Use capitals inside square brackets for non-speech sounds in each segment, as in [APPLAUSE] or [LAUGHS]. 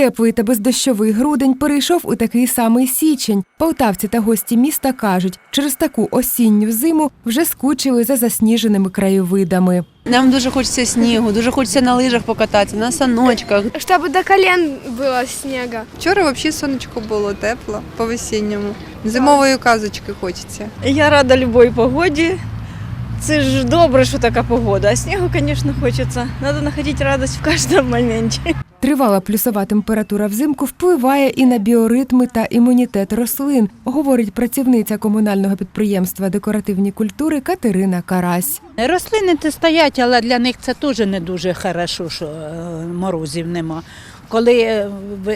Теплий та бездощовий грудень перейшов у такий самий січень. Полтавці та гості міста кажуть, через таку осінню зиму вже скучили за засніженими краєвидами. Нам дуже хочеться снігу, дуже хочеться на лижах покататися, на саночках. Чтобы до колен было снега. Вчора взагалі сонечко було тепло по весінньому. Зимової казочки хочеться. Я рада любой погоді. Це ж добре, що така погода. А снігу, звісно, хочеться. Треба знаходити радість в кожному моменті. Тривала плюсова температура взимку впливає і на біоритми та імунітет рослин, говорить працівниця комунального підприємства декоративні культури Катерина Карась. Рослини то стоять, але для них це теж не дуже хорошо, що е, морозів нема. Коли е,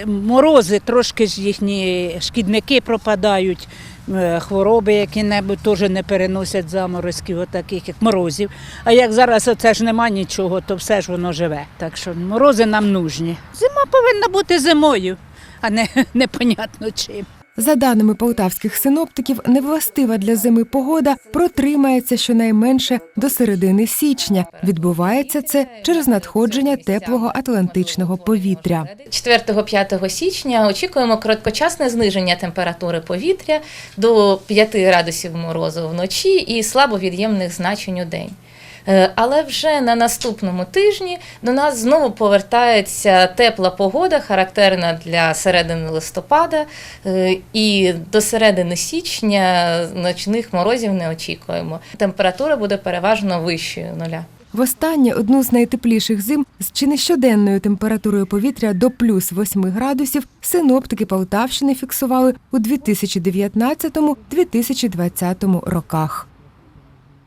морози, трошки ж їхні шкідники пропадають, е, хвороби які-небудь теж не переносять заморозків, отаких як морозів. А як зараз оце ж нема нічого, то все ж воно живе. Так що морози нам нужні. Зима повинна бути зимою, а не [LAUGHS] непонятно чим. За даними полтавських синоптиків, невластива для зими погода протримається щонайменше до середини січня. Відбувається це через надходження теплого атлантичного повітря. 4-5 січня очікуємо короткочасне зниження температури повітря до 5 градусів морозу вночі і слабовід'ємних значень у день. Е, Але вже на наступному тижні до нас знову повертається тепла погода, характерна для середини листопада, Е, і до середини січня ночних морозів не очікуємо. Температура буде переважно вищою нуля. Востаннє одну з найтепліших зим з чи не щоденною температурою повітря до плюс 8 градусів синоптики Полтавщини фіксували у 2019-2020 роках.